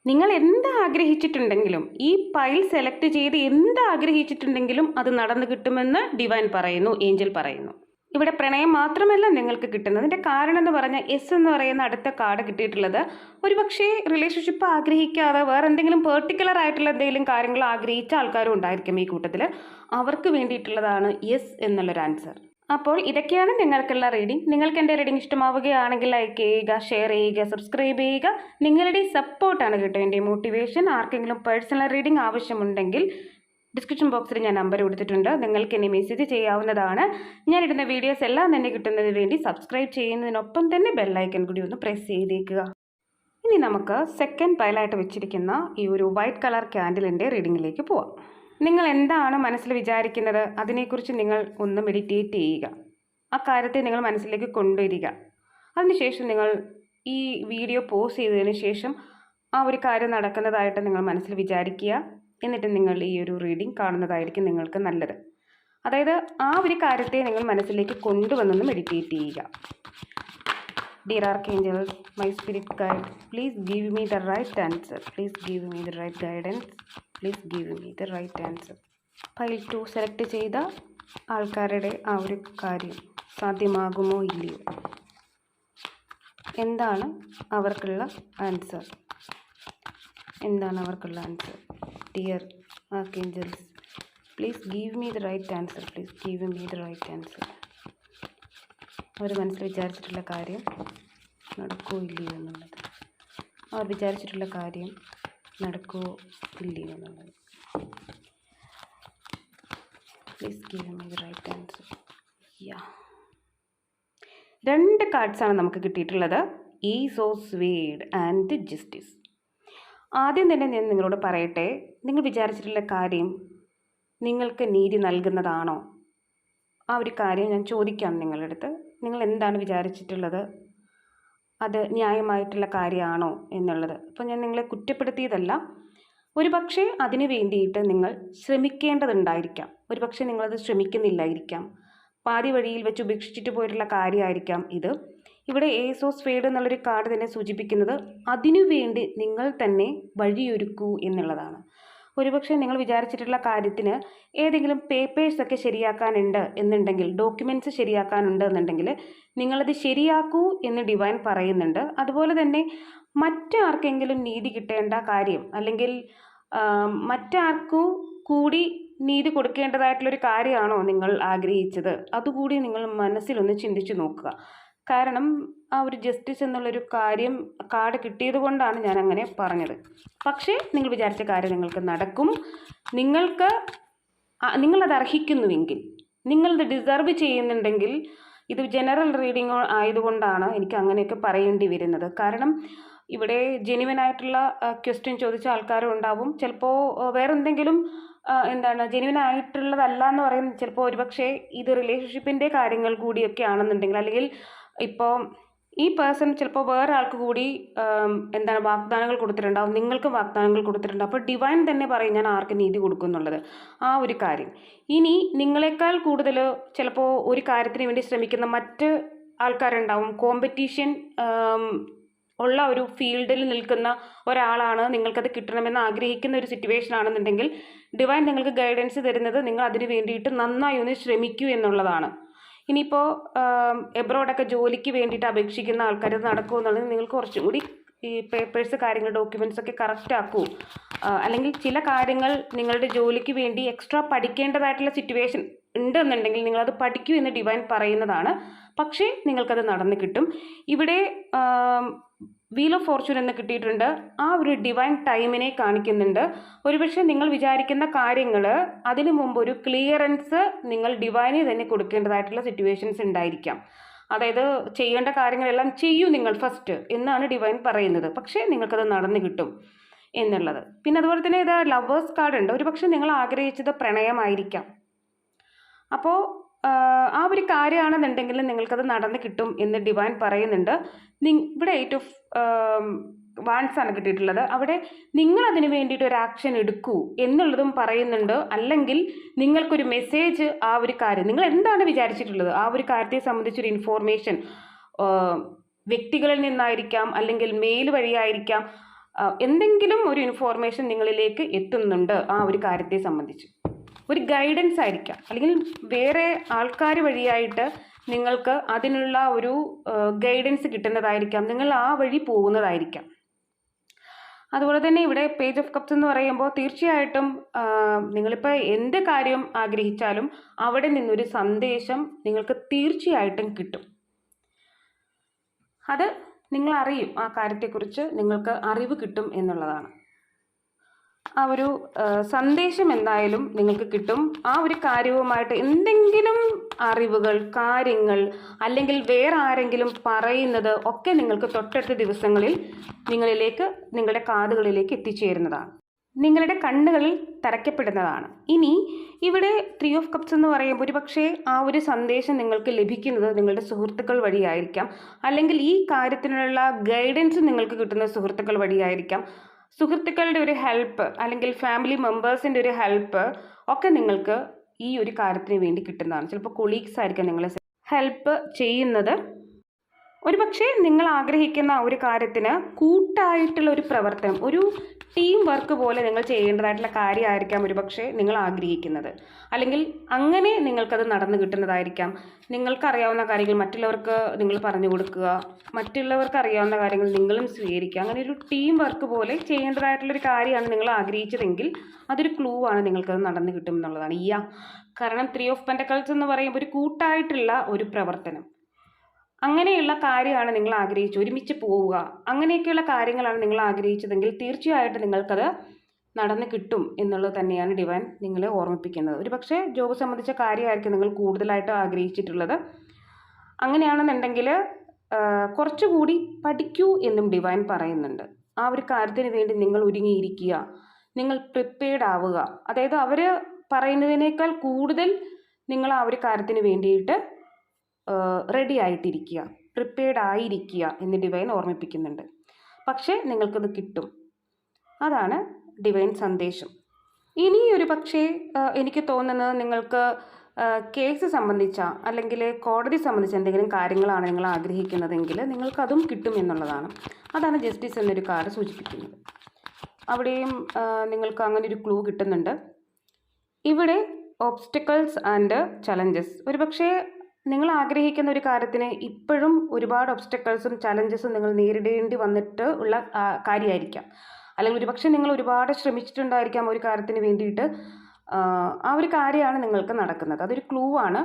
നിങ്ങൾ എന്ത് ആഗ്രഹിച്ചിട്ടുണ്ടെങ്കിലും ഈ പൈൽ സെലക്ട് ചെയ്ത് എന്ത് ആഗ്രഹിച്ചിട്ടുണ്ടെങ്കിലും അത് നടന്നു കിട്ടുമെന്ന് ഡിവൈൻ പറയുന്നു ഏഞ്ചൽ പറയുന്നു. ഇവിടെ പ്രണയം മാത്രമല്ല നിങ്ങൾക്ക് കിട്ടുന്നത്. അതിന്റെ കാരണം എന്ന് പറഞ്ഞാൽ എസ് എന്ന് പറയുന്ന അടുത്ത കാർഡ് കിട്ടിയിട്ടുള്ളത് ഒരു പക്ഷേ റിലേഷൻഷിപ്പ് ആഗ്രഹിക്കാതെ വേറെ എന്തെങ്കിലും പെർട്ടിക്കുലർ ആയിട്ടുള്ള എന്തെങ്കിലും കാര്യങ്ങൾ ആഗ്രഹിച്ച ആൾക്കാരും ഉണ്ടായിരിക്കും ഈ കൂട്ടത്തിൽ അവർക്ക് വേണ്ടിയിട്ടുള്ളതാണ് യെസ് എന്നുള്ളൊരു ആൻസർ അപ്പോൾ ഇതൊക്കെയാണ് നിങ്ങൾക്കുള്ള റീഡിംഗ് നിങ്ങൾക്ക് എന്റെ റീഡിംഗ് ഇഷ്ടമാവുകയാണെങ്കിൽ ലൈക്ക് ചെയ്യുക ഷെയർ ചെയ്യുക സബ്സ്ക്രൈബ് ചെയ്യുക. നിങ്ങളുടെ സപ്പോർട്ടാണ് കേട്ടോ എന്റെ മോട്ടിവേഷൻ ആർക്കെങ്കിലും പേഴ്സണൽ റീഡിംഗ് ആവശ്യമുണ്ടെങ്കിൽ ഡിസ്ക്രിപ്ഷൻ ബോക്സിൽ ഞാൻ നമ്പർ കൊടുത്തിട്ടുണ്ട്. നിങ്ങൾക്ക് എന്നെ മെസ്സേജ് ചെയ്യാവുന്നതാണ്. ഞാൻ ഇടുന്ന വീഡിയോസ് എല്ലാം തന്നെ കിട്ടുന്നതിന് വേണ്ടി സബ്സ്ക്രൈബ് ചെയ്യുന്നതിനൊപ്പം തന്നെ ബെല്ലൈക്കൺ കൂടി ഒന്ന് പ്രസ് ചെയ്തേക്കുക. ഇനി നമുക്ക് സെക്കൻഡ് പൈലായിട്ട് വെച്ചിരിക്കുന്ന ഈ ഒരു വൈറ്റ് കളർ ക്യാൻഡിലിന്റെ റീഡിങ്ങിലേക്ക് പോവാം. നിങ്ങൾ എന്താണ് മനസ്സിൽ വിചാരിക്കുന്നത്? അതിനെക്കുറിച്ച് നിങ്ങൾ ഒന്ന് മെഡിറ്റേറ്റ് ചെയ്യുക. ആ കാര്യത്തെ നിങ്ങൾ മനസ്സിലേക്ക് കൊണ്ടുവരിക. അതിനുശേഷം നിങ്ങൾ ഈ വീഡിയോ പോസ് ചെയ്തതിന് ശേഷം ആ ഒരു കാര്യം നടക്കുന്നതായിട്ട് നിങ്ങൾ മനസ്സിൽ വിചാരിക്കുക. എന്നിട്ട് നിങ്ങൾ ഈ ഒരു റീഡിംഗ് കാണുന്നതായിരിക്കും നിങ്ങൾക്ക് നല്ലത്. അതായത് ആ ഒരു കാര്യത്തെ നിങ്ങൾ മനസ്സിലേക്ക് കൊണ്ടുവന്നൊന്ന് മെഡിറ്റേറ്റ് ചെയ്യുക. Dear archangels my spirit guide please give me the right answer please give me the right guidance please give me the right answer pile two select ചെയ്ത ആൾക്കാരുടെ ആ ഒരു കാര്യം. സാധ്യമാകുമോ ഇല്ലയോ? എന്താണ് അവർക്കുള്ള ആൻസർ എന്താണ് അവർക്കുള്ള answer dear archangels please give me the right answer please give me the right answer അവർ മനസ്സിൽ വിചാരിച്ചിട്ടുള്ള കാര്യം നടക്കുമോ ഇല്ലയോ എന്നുള്ളത്. അവർ വിചാരിച്ചിട്ടുള്ള കാര്യം നടക്കുമോ ഇല്ലയോ എന്നുള്ളത്. Please give me the right answer yeah രണ്ട് കാർഡ്സാണ് നമുക്ക് കിട്ടിയിട്ടുള്ളത്. Ace of sword and justice ആദ്യം തന്നെ ഞാൻ നിങ്ങളോട് പറയട്ടെ നിങ്ങൾ വിചാരിച്ചിട്ടുള്ള കാര്യം നിങ്ങൾക്ക് നീതി നൽകുന്നതാണോ? ആ ഒരു കാര്യം ഞാൻ ചോദിക്കാം നിങ്ങളുടെ അടുത്ത്. നിങ്ങൾ എന്താണ് വിചാരിച്ചിട്ടുള്ളത്? അത് ന്യായമായിട്ടുള്ള കാര്യമാണോ എന്നുള്ളത്. അപ്പോൾ ഞാൻ നിങ്ങളെ കുറ്റപ്പെടുത്തിയതല്ല. ഒരു പക്ഷേ അതിന് വേണ്ടിയിട്ട് നിങ്ങൾ ശ്രമിക്കേണ്ടതുണ്ടായിരിക്കാം. ഒരു പക്ഷേ നിങ്ങളത് ശ്രമിക്കുന്നില്ലായിരിക്കാം. പാതി വഴിയിൽ വെച്ച് ഉപേക്ഷിച്ചിട്ട് പോയിട്ടുള്ള കാര്യമായിരിക്കാം ഇത്. ഇവിടെ ഏസോസ് ഫേഡ് എന്നുള്ളൊരു കാർഡ് തന്നെ സൂചിപ്പിക്കുന്നത് അതിനുവേണ്ടി നിങ്ങൾ തന്നെ വഴിയൊരുക്കൂ എന്നുള്ളതാണ്. ഒരുപക്ഷെ നിങ്ങൾ വിചാരിച്ചിട്ടുള്ള കാര്യത്തിന് ഏതെങ്കിലും പേപ്പേഴ്സൊക്കെ ശരിയാക്കാനുണ്ട് എന്നുണ്ടെങ്കിൽ ഡോക്യുമെന്റ്സ് ശരിയാക്കാനുണ്ട് എന്നുണ്ടെങ്കിൽ നിങ്ങളത് ശരിയാക്കൂ എന്ന് ഡിവൈൻ പറയുന്നുണ്ട്. അതുപോലെ തന്നെ മറ്റാർക്കെങ്കിലും നീതി കിട്ടേണ്ട കാര്യം അല്ലെങ്കിൽ മറ്റാർക്കും കൂടി നീതി കൊടുക്കേണ്ടതായിട്ടുള്ളൊരു കാര്യമാണോ നിങ്ങൾ ആഗ്രഹിച്ചത്? അതുകൂടി നിങ്ങൾ മനസ്സിലൊന്ന് ചിന്തിച്ചു നോക്കുക. കാരണം ആ ഒരു ജസ്റ്റിസ് എന്നുള്ളൊരു കാര്യം കാർഡ് കിട്ടിയത് കൊണ്ടാണ് ഞാൻ അങ്ങനെ പറഞ്ഞത്. പക്ഷേ നിങ്ങൾ വിചാരിച്ച കാര്യം നിങ്ങൾക്ക് നടക്കും. നിങ്ങൾക്ക് നിങ്ങളത് അർഹിക്കുന്നുവെങ്കിൽ നിങ്ങളത് ഡിസർവ് ചെയ്യുന്നുണ്ടെങ്കിൽ ഇത് ജനറൽ റീഡിംഗ് ആയതുകൊണ്ടാണ് എനിക്ക് അങ്ങനെയൊക്കെ പറയേണ്ടി വരുന്നത്. കാരണം ഇവിടെ ജെനുവൻ ആയിട്ടുള്ള ക്വസ്റ്റ്യൻ ചോദിച്ച ആൾക്കാരും ഉണ്ടാവും. ചിലപ്പോൾ വേറെ എന്തെങ്കിലും എന്താണ് ജെനുവൻ ആയിട്ടുള്ളതല്ല എന്ന് പറയുന്നത് ചിലപ്പോൾ ഒരുപക്ഷെ ഇത് റിലേഷൻഷിപ്പിന്റെ കാര്യങ്ങൾ കൂടിയൊക്കെ ആണെന്നുണ്ടെങ്കിൽ അല്ലെങ്കിൽ ഇപ്പോൾ ഈ പേഴ്സൺ ചിലപ്പോൾ വേറെ ആൾക്ക് കൂടി എന്താണ് വാഗ്ദാനങ്ങൾ കൊടുത്തിട്ടുണ്ടാവും നിങ്ങൾക്കും വാഗ്ദാനങ്ങൾ കൊടുത്തിട്ടുണ്ടാവും അപ്പോൾ ഡിവൈൻ തന്നെ പറയും ഞാൻ ആർക്ക് നീതി കൊടുക്കും എന്നുള്ളത്. ആ ഒരു കാര്യം. ഇനി നിങ്ങളെക്കാൾ കൂടുതൽ ചിലപ്പോൾ ഒരു കാര്യത്തിന് വേണ്ടി ശ്രമിക്കുന്ന മറ്റ് ആൾക്കാരുണ്ടാവും. കോമ്പറ്റീഷൻ ഉള്ള ഒരു ഫീൽഡിൽ നിൽക്കുന്ന ഒരാളാണ് നിങ്ങൾക്കത് കിട്ടണമെന്ന് ആഗ്രഹിക്കുന്ന ഒരു സിറ്റുവേഷൻ ആണെന്നുണ്ടെങ്കിൽ ഡിവൈൻ നിങ്ങൾക്ക് ഗൈഡൻസ് തരുന്നത് നിങ്ങൾ അതിന് വേണ്ടിയിട്ട് നന്നായി ഒന്ന് ശ്രമിക്കൂ എന്നുള്ളതാണ്. ഇനിയിപ്പോൾ എബ്രോഡൊക്കെ ജോലിക്ക് വേണ്ടിയിട്ട് അപേക്ഷിക്കുന്ന ആൾക്കാർ അത് നടക്കുമെന്നുള്ളത് നിങ്ങൾ കുറച്ചും കൂടി ഈ പേപ്പേഴ്സ് കാര്യങ്ങൾ ഡോക്യുമെന്റ്സ് ഒക്കെ കറക്റ്റ് ആക്കൂ. അല്ലെങ്കിൽ ചില കാര്യങ്ങൾ നിങ്ങളുടെ ജോലിക്ക് വേണ്ടി എക്സ്ട്രാ പഠിക്കേണ്ടതായിട്ടുള്ള സിറ്റുവേഷൻ ഉണ്ടെന്നുണ്ടെങ്കിൽ നിങ്ങളത് പഠിക്കൂ എന്ന് ഡിവൈൻ പറയുന്നതാണ്. പക്ഷേ നിങ്ങൾക്കത് നടന്നു കിട്ടും. ഇവിടെ വീൽ ഓഫ് ഫോർച്യൂൺ എന്ന് കിട്ടിയിട്ടുണ്ട്. ആ ഒരു ഡിവൈൻ ടൈമിനെ കാണിക്കുന്നുണ്ട്. ഒരുപക്ഷെ നിങ്ങൾ വിചാരിക്കുന്ന കാര്യങ്ങൾ അതിനു മുമ്പ് ഒരു ക്ലിയറൻസ് നിങ്ങൾ ഡിവൈനെ തന്നെ കൊടുക്കേണ്ടതായിട്ടുള്ള സിറ്റുവേഷൻസ് ഉണ്ടായിരിക്കാം. അതായത് ചെയ്യേണ്ട കാര്യങ്ങളെല്ലാം ചെയ്യൂ നിങ്ങൾ ഫസ്റ്റ് എന്നാണ് ഡിവൈൻ പറയുന്നത്. പക്ഷേ നിങ്ങൾക്കത് നടന്നു കിട്ടും എന്നുള്ളത്. പിന്നെ അതുപോലെ തന്നെ ഇത് ലവേഴ്സ് കാർഡ് ഉണ്ട്. ഒരുപക്ഷെ നിങ്ങൾ ആഗ്രഹിച്ചത് പ്രണയമായിരിക്കാം. അപ്പോൾ ആ ഒരു കാര്യമാണെന്നുണ്ടെങ്കിൽ നിങ്ങൾക്കത് നടന്ന് കിട്ടും എന്ന് ഡിവൈൻ പറയുന്നുണ്ട്. ഇവിടെ എയ്റ്റ് ഓഫ് വാൻസ് ആണ് കിട്ടിയിട്ടുള്ളത്. അവിടെ നിങ്ങൾ അതിന് വേണ്ടിയിട്ട് ഒരു ആക്ഷൻ എടുക്കൂ എന്നുള്ളതും പറയുന്നുണ്ട്. അല്ലെങ്കിൽ നിങ്ങൾക്കൊരു മെസ്സേജ് ആ ഒരു കാര്യം നിങ്ങൾ എന്താണ് വിചാരിച്ചിട്ടുള്ളത്? ആ ഒരു കാര്യത്തെ സംബന്ധിച്ചൊരു ഇൻഫോർമേഷൻ വ്യക്തികളിൽ നിന്നായിരിക്കാം അല്ലെങ്കിൽ മെയിൽ വഴിയായിരിക്കാം എന്തെങ്കിലും ഒരു ഇൻഫോർമേഷൻ നിങ്ങളിലേക്ക് എത്തുന്നുണ്ട് ആ ഒരു കാര്യത്തെ സംബന്ധിച്ച്. ഒരു ഗൈഡൻസ് ആയിരിക്കാം. അല്ലെങ്കിൽ വേറെ ആൾക്കാർ വഴിയായിട്ട് നിങ്ങൾക്ക് അതിനുള്ള ഒരു ഗൈഡൻസ് കിട്ടുന്നതായിരിക്കാം. നിങ്ങൾ ആ വഴി പോകുന്നതായിരിക്കാം. അതുപോലെ തന്നെ ഇവിടെ പേജ് ഓഫ് കപ്സ് എന്ന് പറയുമ്പോൾ തീർച്ചയായിട്ടും നിങ്ങളിപ്പോൾ എന്ത് കാര്യം ആഗ്രഹിച്ചാലും അവിടെ നിന്നൊരു സന്ദേശം നിങ്ങൾക്ക് തീർച്ചയായിട്ടും കിട്ടും. അത് നിങ്ങൾ അറിയും ആ കാര്യത്തെക്കുറിച്ച് നിങ്ങൾക്ക് അറിവ് കിട്ടും എന്നുള്ളതാണ്. ആ ഒരു സന്ദേശം എന്തായാലും നിങ്ങൾക്ക് കിട്ടും. ആ ഒരു കാര്യവുമായിട്ട് എന്തെങ്കിലും അറിവുകൾ കാര്യങ്ങൾ അല്ലെങ്കിൽ വേറെ ആരെങ്കിലും പറയുന്നത് ഒക്കെ നിങ്ങൾക്ക് തൊട്ടടുത്ത ദിവസങ്ങളിൽ നിങ്ങളിലേക്ക് നിങ്ങളുടെ കാതുകളിലേക്ക് എത്തിച്ചേരുന്നതാണ്. നിങ്ങളുടെ കണ്ണുകളിൽ തറയ്ക്കപ്പെടുന്നതാണ്. ഇനി ഇവിടെ ത്രീ ഓഫ് കപ്സ് എന്ന് പറയുമ്പോൾ ഒരു പക്ഷേ ആ ഒരു സന്ദേശം നിങ്ങൾക്ക് ലഭിക്കുന്നത് നിങ്ങളുടെ സുഹൃത്തുക്കൾ വഴിയായിരിക്കാം. അല്ലെങ്കിൽ ഈ കാര്യത്തിനുള്ള ഗൈഡൻസ് നിങ്ങൾക്ക് കിട്ടുന്ന സുഹൃത്തുക്കൾ വഴിയായിരിക്കാം. സുഹൃത്തുക്കളുടെ ഒരു ഹെൽപ്പ് അല്ലെങ്കിൽ ഫാമിലി മെമ്പേഴ്സിന്റെ ഒരു ഹെൽപ്പ് ഒക്കെ നിങ്ങൾക്ക് ഈ ഒരു കാര്യത്തിന് വേണ്ടി കിട്ടുന്നതാണ്. ചിലപ്പോൾ കൊളീഗ്സ് ആയിരിക്കാം നിങ്ങളെ ഹെൽപ്പ് ചെയ്യുന്നത്. ഒരുപക്ഷെ നിങ്ങൾ ആഗ്രഹിക്കുന്ന ഒരു കാര്യത്തിന് കൂട്ടായിട്ടുള്ള ഒരു പ്രവർത്തനം ഒരു ടീം വർക്ക് പോലെ നിങ്ങൾ ചെയ്യേണ്ടതായിട്ടുള്ള കാര്യമായിരിക്കാം ഒരുപക്ഷെ നിങ്ങൾ ആഗ്രഹിക്കുന്നത്. അല്ലെങ്കിൽ അങ്ങനെ നിങ്ങൾക്കത് നടന്നു കിട്ടുന്നതായിരിക്കാം. നിങ്ങൾക്കറിയാവുന്ന കാര്യങ്ങൾ മറ്റുള്ളവർക്ക് നിങ്ങൾ പറഞ്ഞു കൊടുക്കുക മറ്റുള്ളവർക്ക് അറിയാവുന്ന കാര്യങ്ങൾ നിങ്ങളും സ്വീകരിക്കുക. അങ്ങനെ ഒരു ടീം വർക്ക് പോലെ ചെയ്യേണ്ടതായിട്ടുള്ളൊരു കാര്യമാണ് നിങ്ങൾ ആഗ്രഹിച്ചതെങ്കിൽ അതൊരു ക്ലൂ ആണ് നിങ്ങൾക്കത് നടന്നു കിട്ടും എന്നുള്ളതാണ്. ഈ കാരണം ത്രീ ഓഫ് പെന്റക്കൾസ് എന്ന് പറയുമ്പോൾ ഒരു കൂട്ടായിട്ടുള്ള ഒരു പ്രവർത്തനം. അങ്ങനെയുള്ള കാര്യമാണ് നിങ്ങൾ ആഗ്രഹിച്ചു ഒരുമിച്ച് പോവുക. അങ്ങനെയൊക്കെയുള്ള കാര്യങ്ങളാണ് നിങ്ങൾ ആഗ്രഹിച്ചതെങ്കിൽ തീർച്ചയായിട്ടും നിങ്ങൾക്കത് നടന്ന് കിട്ടും എന്നുള്ളത് തന്നെയാണ് ഡിവൈൻ നിങ്ങളെ ഓർമ്മിപ്പിക്കുന്നത്. ഒരു പക്ഷേ ജോബ് സംബന്ധിച്ച കാര്യമായിരിക്കും നിങ്ങൾ കൂടുതലായിട്ട് ആഗ്രഹിച്ചിട്ടുള്ളത്. അങ്ങനെയാണെന്നുണ്ടെങ്കിൽ കുറച്ചുകൂടി പഠിക്കൂ എന്നും ഡിവൈൻ പറയുന്നുണ്ട്. ആ ഒരു കാര്യത്തിന് വേണ്ടി നിങ്ങൾ ഒരുങ്ങിയിരിക്കുക. നിങ്ങൾ പ്രിപ്പയർഡ് ആവുക. അതായത് അവർ പറയുന്നതിനേക്കാൾ കൂടുതൽ നിങ്ങൾ ആ ഒരു കാര്യത്തിന് വേണ്ടിയിട്ട് റെഡി ആയിട്ടിരിക്കുക പ്രിപ്പയർഡ് ആയിരിക്കുക എന്ന് ഡിവൈൻ ഓർമ്മിപ്പിക്കുന്നുണ്ട്. പക്ഷേ നിങ്ങൾക്കത് കിട്ടും. അതാണ് ഡിവൈൻ സന്ദേശം. ഇനി ഒരു പക്ഷേ എനിക്ക് തോന്നുന്നത് നിങ്ങൾക്ക് കേസ് സംബന്ധിച്ച അല്ലെങ്കിൽ കോടതി സംബന്ധിച്ച എന്തെങ്കിലും കാര്യങ്ങളാണ് നിങ്ങൾ ആഗ്രഹിക്കുന്നതെങ്കിൽ നിങ്ങൾക്കതും കിട്ടും എന്നുള്ളതാണ്. അതാണ് ജസ്റ്റിസ് എന്നൊരു കാർഡ് സൂചിപ്പിക്കുന്നത്. അവിടെയും നിങ്ങൾക്ക് അങ്ങനെ ഒരു ക്ലൂ കിട്ടുന്നുണ്ട്. ഇവിടെ ഓബ്സ്റ്റക്കിൾസ് ആൻഡ് ചലഞ്ചസ് ഒരുപക്ഷെ നിങ്ങൾ ആഗ്രഹിക്കുന്ന ഒരു കാര്യത്തിന് ഇപ്പോഴും ഒരുപാട് ഒബ്സ്റ്റക്കിൾസും ചലഞ്ചസും നിങ്ങൾ നേരിടേണ്ടി വന്നിട്ട് ഉള്ള കാര്യമായിരിക്കാം അല്ലെങ്കിൽ ഒരുപക്ഷെ നിങ്ങൾ ഒരുപാട് ശ്രമിച്ചിട്ടുണ്ടായിരിക്കാം ഒരു കാര്യത്തിന് വേണ്ടിയിട്ട്. ആ ഒരു കാര്യമാണ് നിങ്ങൾക്ക് നടക്കുന്നത്. അതൊരു ക്ലൂ ആണ്.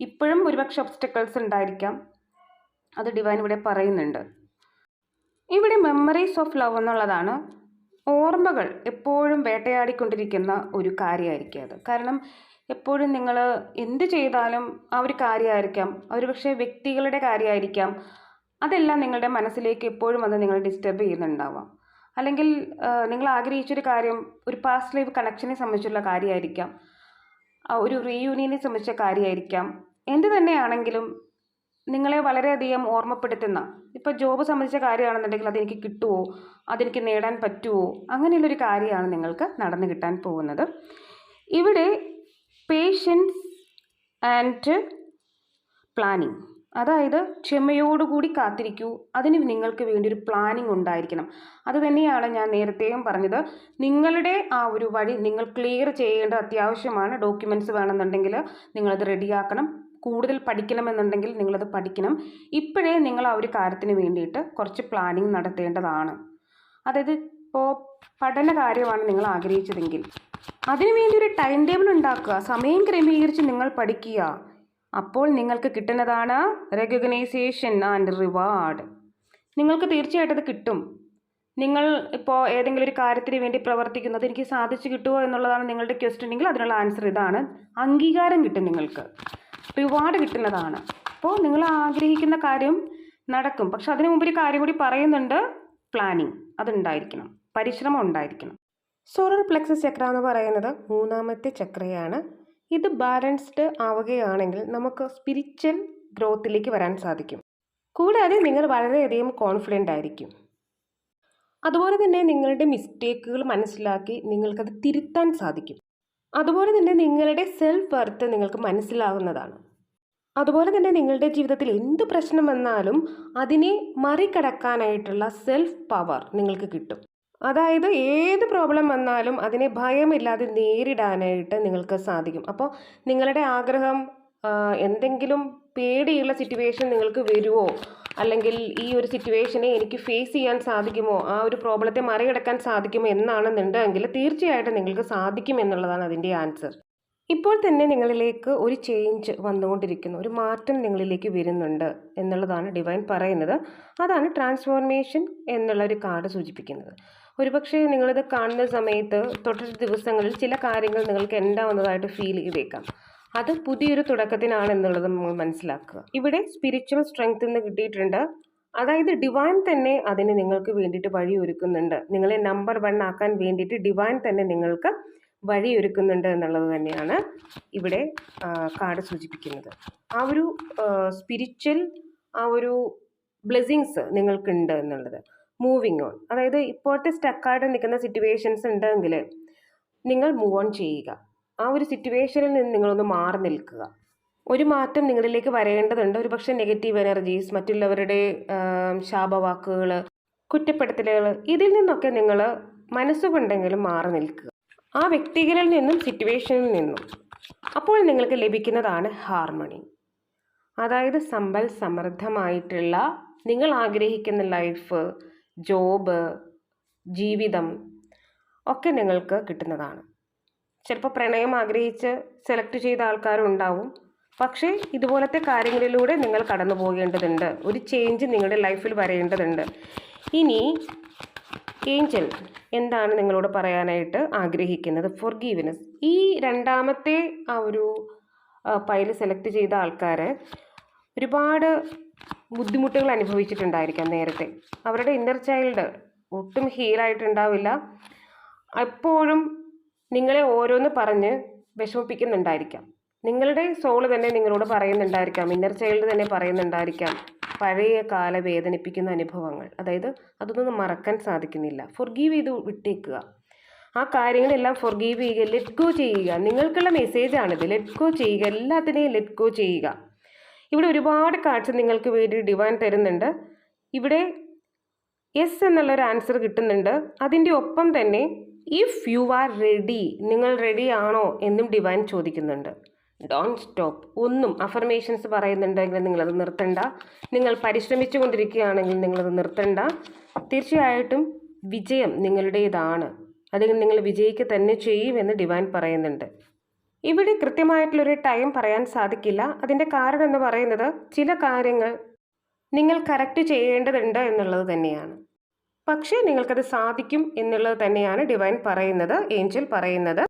ഇപ്പോഴും ഒരുപക്ഷെ ഒബ്സ്റ്റക്കിൾസ് ഉണ്ടായിരിക്കാം. അത് ഡിവൈൻ ഇവിടെ പറയുന്നുണ്ട്. ഇവിടെ മെമ്മറീസ് ഓഫ് ലവ് എന്നുള്ളതാണ് ഓർമ്മകൾ എപ്പോഴും വേട്ടയാടിക്കൊണ്ടിരിക്കുന്ന ഒരു കാര്യമായിരിക്കും അത്. കാരണം എപ്പോഴും നിങ്ങൾ എന്ത് ചെയ്താലും ആ ഒരു കാര്യമായിരിക്കാം. ഒരു പക്ഷേ വ്യക്തികളുടെ കാര്യമായിരിക്കാം. അതെല്ലാം നിങ്ങളുടെ മനസ്സിലേക്ക് എപ്പോഴും അത് നിങ്ങളെ ഡിസ്റ്റർബ് ചെയ്യുന്നുണ്ടാവാം. അല്ലെങ്കിൽ നിങ്ങൾ ആഗ്രഹിച്ചൊരു കാര്യം ഒരു പാസ്റ്റ് ലൈഫ് കണക്ഷനെ സംബന്ധിച്ചുള്ള കാര്യമായിരിക്കാം. ഒരു റീയൂണിയനെ സംബന്ധിച്ച കാര്യമായിരിക്കാം. എന്ത് തന്നെയാണെങ്കിലും നിങ്ങളെ വളരെയധികം ഓർമ്മപ്പെടുത്തുന്ന ഇപ്പോൾ ജോബ് സംബന്ധിച്ച കാര്യമാണെന്നുണ്ടെങ്കിൽ അതെനിക്ക് കിട്ടുമോ അതെനിക്ക് നേടാൻ പറ്റുമോ അങ്ങനെയുള്ളൊരു കാര്യമാണ് നിങ്ങൾക്ക് നടന്നു കിട്ടാൻ പോകുന്നത്. ഇവിടെ ആൻഡ് പ്ലാനിങ് അതായത് ക്ഷമയോടുകൂടി കാത്തിരിക്കൂ. അതിന് നിങ്ങൾക്ക് വേണ്ടി ഒരു പ്ലാനിങ് ഉണ്ടായിരിക്കണം. അത് തന്നെയാണ് ഞാൻ നേരത്തെയും പറഞ്ഞത്. നിങ്ങളുടെ ആ ഒരു വഴി നിങ്ങൾ ക്ലിയർ ചെയ്യേണ്ട അത്യാവശ്യമാണ് ഡോക്യുമെന്റ്സ് വേണമെന്നുണ്ടെങ്കിൽ നിങ്ങളത് റെഡിയാക്കണം കൂടുതൽ പഠിക്കണമെന്നുണ്ടെങ്കിൽ നിങ്ങളത് പഠിക്കണം. ഇപ്പോഴേ നിങ്ങൾ ആ ഒരു കാര്യത്തിന് വേണ്ടിയിട്ട് കുറച്ച് പ്ലാനിങ് നടത്തേണ്ടതാണ്. അതായത് ഇപ്പോൾ പഠന കാര്യമാണ് നിങ്ങൾ ആഗ്രഹിച്ചതെങ്കിൽ അതിനുവേണ്ടി ഒരു ടൈം ടേബിൾ ഉണ്ടാക്കുക. സമയം ക്രമീകരിച്ച് നിങ്ങൾ പഠിക്കുക. അപ്പോൾ നിങ്ങൾക്ക് കിട്ടുന്നതാണ് റെക്കഗ്നൈസേഷൻ ആൻഡ് റിവാർഡ് നിങ്ങൾക്ക് തീർച്ചയായിട്ടും അത് കിട്ടും. നിങ്ങൾ ഇപ്പോൾ ഏതെങ്കിലും ഒരു കാര്യത്തിന് വേണ്ടി പ്രവർത്തിക്കുന്നത് എനിക്ക് സാധിച്ചു കിട്ടുമോ എന്നുള്ളതാണ് നിങ്ങളുടെ ക്വസ്റ്റ്യൻ അതിനുള്ള ആൻസർ ഇതാണ്. അംഗീകാരം കിട്ടും നിങ്ങൾക്ക്. റിവാർഡ് കിട്ടുന്നതാണ്. അപ്പോൾ നിങ്ങൾ ആഗ്രഹിക്കുന്ന കാര്യം നടക്കും. പക്ഷെ അതിനു മുമ്പ് ഒരു കാര്യം കൂടി പറയുന്നുണ്ട്. പ്ലാനിങ് അതുണ്ടായിരിക്കണം പരിശ്രമം ഉണ്ടായിരിക്കണം. സോളർ പ്ലെക്സസ് ചക്ര എന്ന് പറയുന്നത് മൂന്നാമത്തെ ചക്രയാണ്. ഇത് ബാലൻസ്ഡ് ആവുകയാണെങ്കിൽ നമുക്ക് സ്പിരിച്വൽ ഗ്രോത്തിലേക്ക് വരാൻ സാധിക്കും. കൂടാതെ നിങ്ങൾ വളരെയധികം കോൺഫിഡന്റ് ആയിരിക്കും. അതുപോലെ തന്നെ നിങ്ങളുടെ മിസ്റ്റേക്കുകൾ മനസ്സിലാക്കി നിങ്ങൾക്കത് തിരുത്താൻ സാധിക്കും. അതുപോലെ തന്നെ നിങ്ങളുടെ സെൽഫ് വർത്ത് നിങ്ങൾക്ക് മനസ്സിലാകുന്നതാണ് അതുപോലെ തന്നെ നിങ്ങളുടെ ജീവിതത്തിൽ എന്ത് പ്രശ്നം വന്നാലും അതിനെ മറികടക്കാനായിട്ടുള്ള സെൽഫ് പവർ നിങ്ങൾക്ക് കിട്ടും. അതായത് ഏത് പ്രോബ്ലം വന്നാലും അതിനെ ഭയമില്ലാതെ നേരിടാനായിട്ട് നിങ്ങൾക്ക് സാധിക്കും. അപ്പോൾ നിങ്ങളുടെ ആഗ്രഹം എന്തെങ്കിലും പേടിയുള്ള സിറ്റുവേഷൻ നിങ്ങൾക്ക് വരുമോ അല്ലെങ്കിൽ ഈ ഒരു സിറ്റുവേഷനെ എനിക്ക് ഫേസ് ചെയ്യാൻ സാധിക്കുമോ? ആ ഒരു പ്രോബ്ലത്തെ മറികടക്കാൻ സാധിക്കുമോ എന്നാണെന്നുണ്ടെങ്കിൽ തീർച്ചയായിട്ടും നിങ്ങൾക്ക് സാധിക്കും എന്നുള്ളതാണ് അതിന്റെ ആൻസർ ഇപ്പോൾ തന്നെ നിങ്ങളിലേക്ക് ഒരു ചേഞ്ച് വന്നുകൊണ്ടിരിക്കുന്നു. ഒരു മാറ്റം നിങ്ങളിലേക്ക് വരുന്നുണ്ട് എന്നുള്ളതാണ് ഡിവൈൻ പറയുന്നത്. അതാണ് ട്രാൻസ്ഫോർമേഷൻ എന്നുള്ള ഒരു കാർഡ് സൂചിപ്പിക്കുന്നത്. ഒരുപക്ഷെ നിങ്ങളിത് കാണുന്ന സമയത്ത് തൊട്ടടുത്ത ദിവസങ്ങളിൽ ചില കാര്യങ്ങൾ നിങ്ങൾക്ക് ഉണ്ടാവുന്നതായിട്ട് ഫീൽ ചെയ്തേക്കാം. അത് പുതിയൊരു തുടക്കത്തിനാണ് എന്നുള്ളത് നമ്മൾ മനസ്സിലാക്കുക. ഇവിടെ സ്പിരിച്വൽ സ്ട്രെങ്ത് എന്ന് കിട്ടിയിട്ടുണ്ട്. അതായത് ഡിവൈൻ തന്നെ അതിന് നിങ്ങൾക്ക് വേണ്ടിയിട്ട് വഴിയൊരുക്കുന്നുണ്ട്. നിങ്ങളെ നമ്പർ വൺ ആക്കാൻ വേണ്ടിയിട്ട് ഡിവൈൻ തന്നെ നിങ്ങൾക്ക് വഴിയൊരുക്കുന്നുണ്ട് എന്നുള്ളത് തന്നെയാണ് ഇവിടെ കാർഡ് സൂചിപ്പിക്കുന്നത്. ആ ഒരു സ്പിരിച്വൽ ആ ഒരു ബ്ലെസ്സിങ്സ് നിങ്ങൾക്കുണ്ട് എന്നുള്ളത്. മൂവിങ് ഓൺ അതായത് ഇപ്പോഴത്തെ സ്റ്റക്കായിട്ട് നിൽക്കുന്ന സിറ്റുവേഷൻസ് ഉണ്ടെങ്കിൽ നിങ്ങൾ മൂവ് ഓൺ ചെയ്യുക. ആ ഒരു സിറ്റുവേഷനിൽ നിന്ന് നിങ്ങളൊന്ന് മാറി നിൽക്കുക. ഒരു മാറ്റം നിങ്ങളിലേക്ക് വരേണ്ടതുണ്ട്. ഒരു പക്ഷേ നെഗറ്റീവ് എനർജീസ് മറ്റുള്ളവരുടെ ശാപവാക്കുകൾ കുറ്റപ്പെടുത്തലുകൾ ഇതിൽ നിന്നൊക്കെ നിങ്ങൾ മനസ്സുകൊണ്ടെങ്കിലും മാറി നിൽക്കുക. ആ വ്യക്തികളിൽ നിന്നും സിറ്റുവേഷനിൽ നിന്നും. അപ്പോൾ നിങ്ങൾക്ക് ലഭിക്കുന്നതാണ് ഹാർമണി അതായത് സമ്പൽ സമൃദ്ധമായിട്ടുള്ള നിങ്ങൾ ആഗ്രഹിക്കുന്ന ലൈഫ് ജോബ് ജീവിതം ഒക്കെ നിങ്ങൾക്ക് കിട്ടുന്നതാണ്. ചിലപ്പോൾ പ്രണയം ആഗ്രഹിച്ച് സെലക്ട് ചെയ്ത ആൾക്കാരും ഉണ്ടാവും. പക്ഷേ ഇതുപോലത്തെ കാര്യങ്ങളിലൂടെ നിങ്ങൾ കടന്നു പോകേണ്ടതുണ്ട്. ഒരു ചേഞ്ച് നിങ്ങളുടെ ലൈഫിൽ വരേണ്ടതുണ്ട്. ഇനി ഏഞ്ചൽ എന്താണ് നിങ്ങളോട് പറയാനായിട്ട് ആഗ്രഹിക്കുന്നത്? ഫോർ ഗീവ്നെസ് ഈ രണ്ടാമത്തെ ആ ഒരു പൈൽ സെലക്ട് ചെയ്ത ആൾക്കാരെ ഒരുപാട് ബുദ്ധിമുട്ടുകൾ അനുഭവിച്ചിട്ടുണ്ടായിരിക്കാം നേരത്തെ. അവരുടെ ഇന്നർ ചൈൽഡ് ഒട്ടും ഹീലായിട്ടുണ്ടാവില്ല എപ്പോഴും നിങ്ങളെ ഓരോന്ന് പറഞ്ഞ് വിഷമിപ്പിക്കുന്നുണ്ടായിരിക്കാം. നിങ്ങളുടെ സോൾ തന്നെ നിങ്ങളോട് പറയുന്നുണ്ടായിരിക്കാം ഇന്നർ ചൈൽഡ് തന്നെ പറയുന്നുണ്ടായിരിക്കാം പഴയ കാല വേദനിപ്പിക്കുന്ന അനുഭവങ്ങൾ. അതായത് അതൊന്നും മറക്കാൻ സാധിക്കുന്നില്ല. ഫൊർഗീവ് ചെയ്ത് വിട്ടേക്കുക. ആ കാര്യങ്ങളെല്ലാം ഫൊർഗീവ് ചെയ്യുക ലെറ്റ് ഗോ ചെയ്യുക. നിങ്ങൾക്കുള്ള മെസ്സേജാണിത് ലെറ്റ് ഗോ ചെയ്യുക. എല്ലാത്തിനെയും ലെറ്റ് ഗോ ചെയ്യുക. ഇവിടെ ഒരുപാട് കാഴ്ച നിങ്ങൾക്ക് വേണ്ടി ഡിവൈൻ തരുന്നുണ്ട്. ഇവിടെ യെസ് എന്നുള്ളൊരു ആൻസർ കിട്ടുന്നുണ്ട്. അതിന്റെ ഒപ്പം തന്നെ ഇഫ് യു ആർ റെഡി നിങ്ങൾ റെഡി ആണോ എന്നും ഡിവൈൻ ചോദിക്കുന്നുണ്ട്. ഡോണ്ട് സ്റ്റോപ്പ് ഒന്നും അഫർമേഷൻസ് പറയുന്നുണ്ടെങ്കിൽ നിങ്ങളത് നിർത്തണ്ട. നിങ്ങൾ പരിശ്രമിച്ചു കൊണ്ടിരിക്കുകയാണെങ്കിൽ നിങ്ങളത് നിർത്തണ്ട. തീർച്ചയായിട്ടും വിജയം നിങ്ങളുടേതാണ്. അല്ലെങ്കിൽ നിങ്ങൾ വിജയിക്കുക തന്നെ ചെയ്യുമെന്ന് ഡിവൈൻ പറയുന്നുണ്ട്. ഇവിടെ കൃത്യമായിട്ടുള്ളൊരു ടൈം പറയാൻ സാധിക്കില്ല. അതിന്റെ കാരണം എന്ന് പറയുന്നത് ചില കാര്യങ്ങൾ നിങ്ങൾ കറക്റ്റ് ചെയ്യേണ്ടതുണ്ട് എന്നുള്ളത് തന്നെയാണ്. പക്ഷേ നിങ്ങൾക്കത് സാധിക്കും എന്നുള്ളത് തന്നെയാണ് ഡിവൈൻ പറയുന്നത് ഏഞ്ചൽ പറയുന്നത്.